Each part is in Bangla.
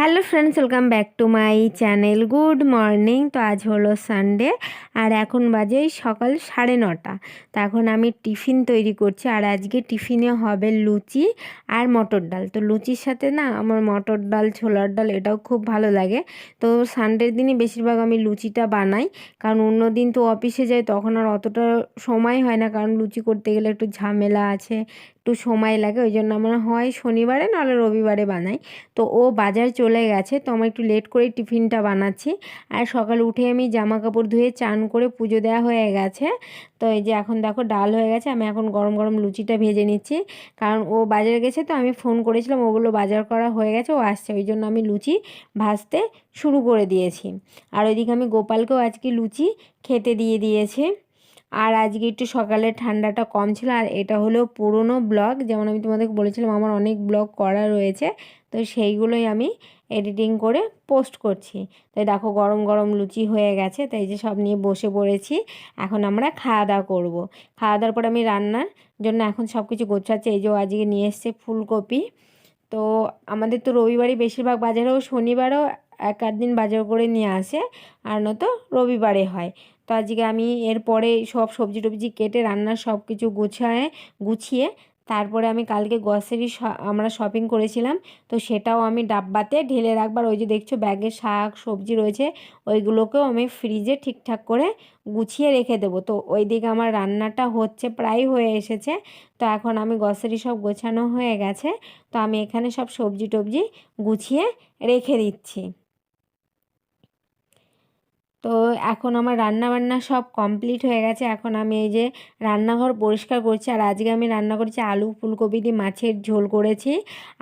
Hello friends, welcome back to my channel. Good morning. তো আজ হলো সানডে, আর এখন বাজে সকাল সাড়ে নটা। তো এখন আমি টিফিন তৈরি করছি, আর আজকে টিফিনে হবে লুচি আর মটর ডাল। তো লুচির সাথে না আমার মটর ডাল, ছোলার ডাল, এটাও খুব ভালো লাগে। তো সানডের দিনই বেশিরভাগ আমি লুচিটা বানাই, কারণ অন্য দিন তো অফিসে যাই, তখন আর অতটা সময় হয় না। কারণ লুচি করতে গেলে একটু ঝামেলা আছে একটু সময় লাগে, ওই জন্য আমরা হয় শনিবারে নাহলে রবিবারে বানাই। তো ও বাজার চলে গেছে, তো আমার একটু লেট করে টিফিনটা বানাচ্ছি। আর সকালে উঠে আমি জামা কাপড় ধুয়ে চান করে পুজো দেওয়া হয়ে গেছে। তো এই যে এখন দেখো ডাল হয়ে গেছে, আমি এখন গরম গরম লুচিটা ভেজে নিচ্ছি। কারণ ও বাজারে গেছে, তো আমি ফোন করেছিলাম ওগুলো বাজার করা হয়ে গেছে, ও আসছে। ওই জন্য আমি লুচি ভাজতে শুরু করে দিয়েছি। আর ওইদিকে আমি গোপালকেও আজকে লুচি খেতে দিয়ে দিয়েছি। আর আজকে একটু সকালে ঠান্ডাটা কম ছিল, আর এটা হলো পুরনো ব্লগ। যেমন আমি তোমাদেরকে বলেছিলাম, আমার অনেক ব্লগ করা রয়েছে, তো সেইগুলোই আমি এডিটিং করে পোস্ট করছি। তাই দেখো, গরম গরম লুচি হয়ে গেছে, তাই যে সব নিয়ে বসে পড়েছি। এখন আমরা খাওয়া দাওয়া করব। খাওয়া দাওয়ার পর আমি রান্নার জন্য এখন সব কিছু গোছাচ্ছি, এই যে আজকে নিয়ে এসছে ফুলকপি। তো আমাদের তো রবিবারই বেশিরভাগ বাজারেও শনিবারও এক আধ দিন বাজার করে নিয়ে আসে, আর নয়তো রবিবারে হয়। তো আজকে আমি এরপরে সব সবজি টবজি কেটে রান্নার সব কিছু গুছায়, গুছিয়ে তারপরে আমি কালকে গ্রসারি আমরা শপিং করেছিলাম। তো সেটাও আমি ডাব্বাতে ঢেলে রাখবার, ওই যে দেখছ ব্যাগে শাক, সবজি রয়েছে, ওইগুলোকেও আমি ফ্রিজে ঠিকঠাক করে গুছিয়ে রেখে দেবো। তো ওই দিকে আমার রান্নাটা হচ্ছে, প্রায় হয়ে এসেছে। তো এখন আমি গ্রসারি সব গোছানো হয়ে গেছে। তো আমি এখানে সব সবজি টবজি গুছিয়ে রেখে দিচ্ছি। তো এখন আমার রান্না বান্না সব কমপ্লিট হয়ে গেছে। এখন আমি এই যে রান্নাঘর পরিষ্কার করছি আর আজকে আমি রান্না করেছি আলু, ফুলকপি দিয়ে মাছের ঝোল করেছি।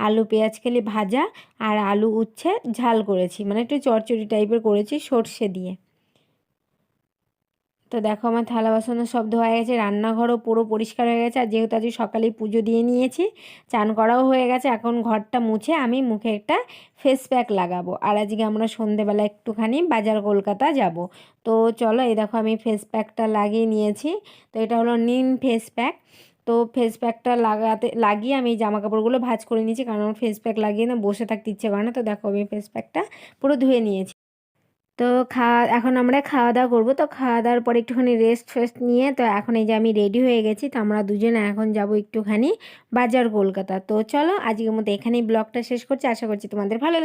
আলু, পেঁয়াজ খেলে ভাজা আর আলু উচ্ছে ঝাল করেছি। মানে একটু চরচড়ি টাইপের করেছি সর্ষে দিয়ে। তো দেখো আমার থালা বাসনও সব ধোয়া গেছে, রান্নাঘরও পুরো পরিষ্কার হয়ে গেছে, আর যেহেতু আজকে সকালেই পুজো দিয়ে নিয়েছি, চান করাও হয়ে গেছে, এখন ঘরটা মুছে আমি মুখে একটা ফেস প্যাক লাগাবো। আর আজকে আমরা সন্ধেবেলা একটুখানি বাজার কলকাতা যাব। তো চলো এই দেখো আমি ফেস প্যাকটা লাগিয়ে নিয়েছি, তো এটা হলো নিম ফেস প্যাক তো ফেস প্যাকটা লাগাতে, লাগিয়ে আমি জামা কাপড়গুলো ভাজ করে নিয়েছি, কারণ আমার ফেস প্যাক লাগিয়ে না বসে থাকতে ইচ্ছে করে না। তো দেখো আমি ফেস প্যাকটা পুরো ধুয়ে নিয়েছি। তো খাওয়া, এখন আমরা খাওয়া দাওয়া করব। তো খাওয়া দাওয়ার পরে একটুখানি রেস্ট ফেস্ট নিয়ে, তো এখন এই যে আমি রেডি হয়ে গেছি, তো আমরা দুজনে এখন যাব একটুখানি বাজার কলকাতা। তো চলো, আজকের মতো এখানেই ব্লগটা শেষ করছি। আশা করছি তোমাদের ভালো